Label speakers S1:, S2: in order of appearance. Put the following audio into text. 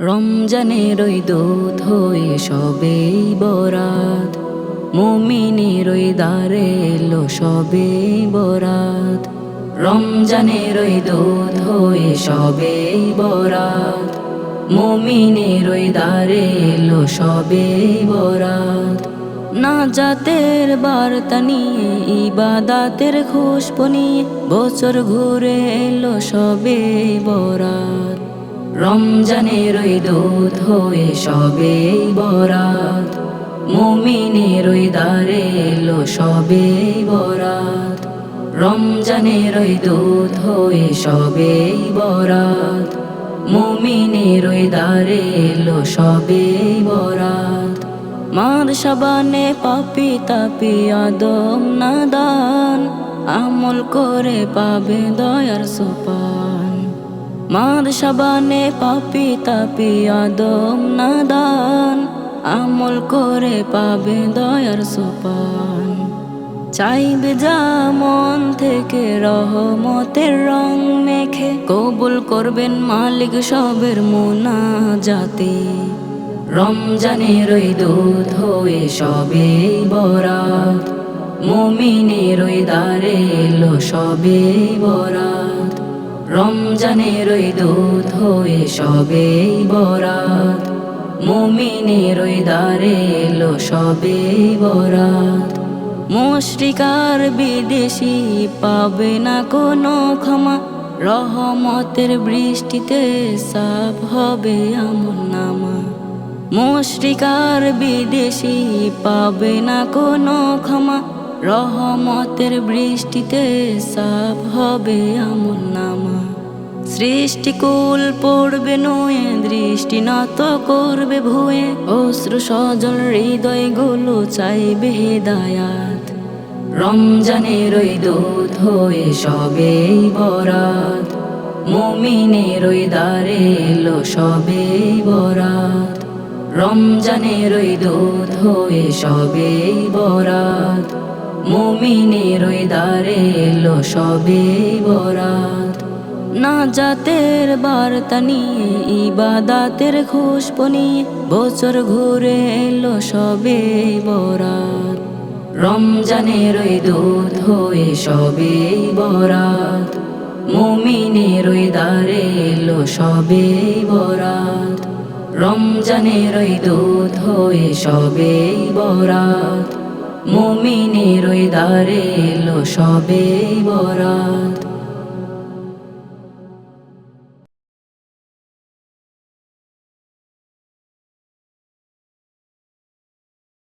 S1: রমজানের ওই দুধ হয়ে সবেই বরাত। মুমিনের ওই দ্বারে এলো সবে বরাত। রমজানের ওই দুধ হয়ে সবেই বরাত। মুমিনের ওই দ্বারে এলো সবে বরাত। না জাতের বার্তা নিয়ে, ইবাদাতের খুশব নিয়ে বছর ঘুরে এলো সবে বরাত। রমজানের ওই দুধ হয়ে সবে বরাত, মুমিনের ওই দ্বারে এলো সবে বরাত। রমজানের ওই দুধ হয়ে সবে বরাত, মুমিনের ওই দ্বারে এলো সবে বরাত। মার সাবানে পাপি তাপি আদম নাদান, আমল করে পাবে দয়ার সোপান মার সাবানে পাপি তাপি আদম নাদান, আমল করে পাবে দয়ার সোপান। চাইবে যা মন থেকে রহমতের রং মেখে, কবুল করবেন মালিক সবের মোনা জাতি রমজানের ওই দুধ হয়ে সবে বরাত, মুমিনের ওই দ্বারে এলো সবে বরাত। রমজানের ওই দুধ হয়ে সবে বরাত। মুমিনের ওই দ্বারে এলো সবে বরাত। মুশরিকার বিদেশি পাবে না কোনো ক্ষমা। রহমতের বৃষ্টিতে সাফ হবে আমল নামা। মুশরিকার বিদেশি পাবে না কোনো ক্ষমা। রহমতের বৃষ্টিতে সাফ হবে আমল নামা। সৃষ্টিকুল পড়বে নয়ে, দৃষ্টি নত করবে ভুয়ে। অশ্রু সজল হৃদয়গুলো চাইবে হেদায়াত। রমজানের ওই দুধ হয়ে সবে বরাত। মুমিনের ওই দ্বারে এলো সবে বরাত। রমজানের ওই দুধ হয়ে সবে বরাত। মুমিনের ওই দ্বারে এলো সবে বরাত। না জাতের বার্তা নিয়ে, ইবাদাতের খুশব বছর ঘুরে এলো সবে বরাত। রমজানের ওই দুধ হয়ে সবে বরাত, মুমিনের ওই দ্বারে এলো সবে বরাত। রমজানের ওই দুধ হয়ে সবে বরাত, মুমিনের ওই দ্বারে এলো সবে বরাত।